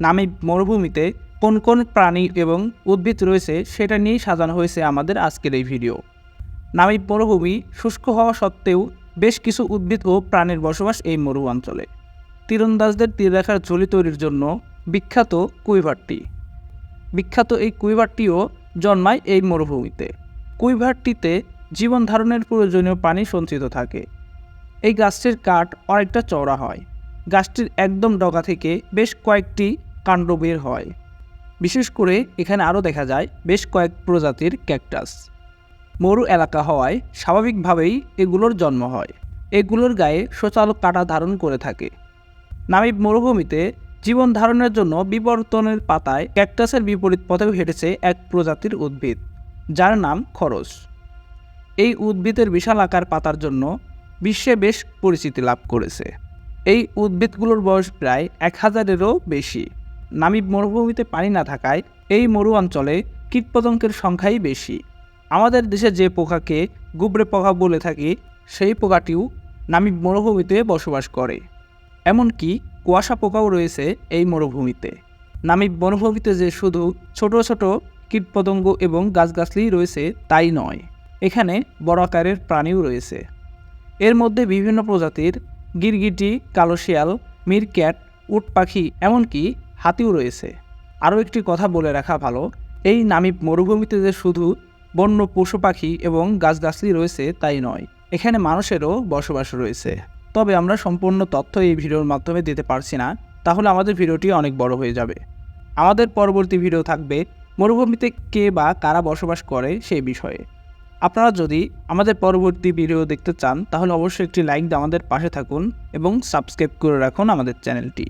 নামিব মরুভূমিতে কোন কোন প্রাণী এবং উদ্ভিদ রয়েছে সেটা নিয়েই সাজানো হয়েছে আমাদের আজকের এই ভিডিও। নামিব মরুভূমি শুষ্ক হওয়া সত্ত্বেও বেশ কিছু উদ্ভিদ ও প্রাণীর বসবাস এই মরু অঞ্চলে। তীরন্দাজদের তীররেখার ঝুলি তৈরির জন্য বিখ্যাত কুইভারটি। বিখ্যাত এই কুইভারটিও জন্মায় এই মরুভূমিতে। কুইভারটিতে জীবন ধারণের প্রয়োজনীয় পানি সঞ্চিত থাকে। এই গাছটির কাঠ অনেকটা চওড়া হয়। গাছটির একদম ডগা থেকে বেশ কয়েকটি কাণ্ড বের হয়। বিশেষ করে এখানে আরও দেখা যায় বেশ কয়েক প্রজাতির ক্যাকটাস। মরু এলাকা হওয়ায় স্বাভাবিকভাবেই এগুলোর জন্ম হয়। এগুলোর গায়ে সচাল কাটা ধারণ করে থাকে। নামিব মরুভূমিতে জীবন ধারণের জন্য বিবর্তনের পাতায় ক্যাকটাসের বিপরীত পথেও হেঁটেছে এক প্রজাতির উদ্ভিদ, যার নাম খরচ এই উদ্ভিদের বিশাল আকার পাতার জন্য বিশ্বে বেশ পরিচিতি লাভ করেছে। এই উদ্ভিদগুলোর বয়স প্রায় এক হাজারেরও বেশি। নামিব মরুভূমিতে পানি না থাকায় এই মরু অঞ্চলে কীটপতঙ্গের সংখ্যাই বেশি। আমাদের দেশে যে পোকাকে গুবরে পোকা বলে থাকি, সেই পোকাটিও নামিব মরুভূমিতে বসবাস করে। এমনকি কুয়াশা পোকাও রয়েছে এই মরুভূমিতে। নামিব মরুভূমিতে যে শুধু ছোট ছোট কীটপতঙ্গ এবং গাছগাছলি রয়েছে, তাই নয়, এখানে বড় আকারের প্রাণীও রয়েছে। এর মধ্যে বিভিন্ন প্রজাতির গিরগিটি কালো শিয়াল মিরক্যাট, উট পাখি, এমনকি হাতিও রয়েছে। আরও একটি কথা বলে রাখা ভালো, এই নামিব মরুভূমিতে যে শুধু বন্য, পশু পাখি এবং গাছগাছলি রয়েছে তাই নয়, এখানে মানুষেরও বসবাস রয়েছে। তবে আমরা সম্পূর্ণ তথ্য এই ভিডিওর মাধ্যমে দিতে পারছি না, তাহলে আমাদের ভিডিওটি অনেক বড় হয়ে যাবে। আমাদের পরবর্তী ভিডিও থাকবে মরুভূমিতে কে বা কারা বসবাস করে সেই বিষয়ে। আপনারা যদি আমাদের পরবর্তী ভিডিও দেখতে চান, তাহলে অবশ্যই একটি লাইক দিয়ে আমাদের পাশে থাকুন এবং সাবস্ক্রাইব করে রাখুন আমাদের চ্যানেলটি।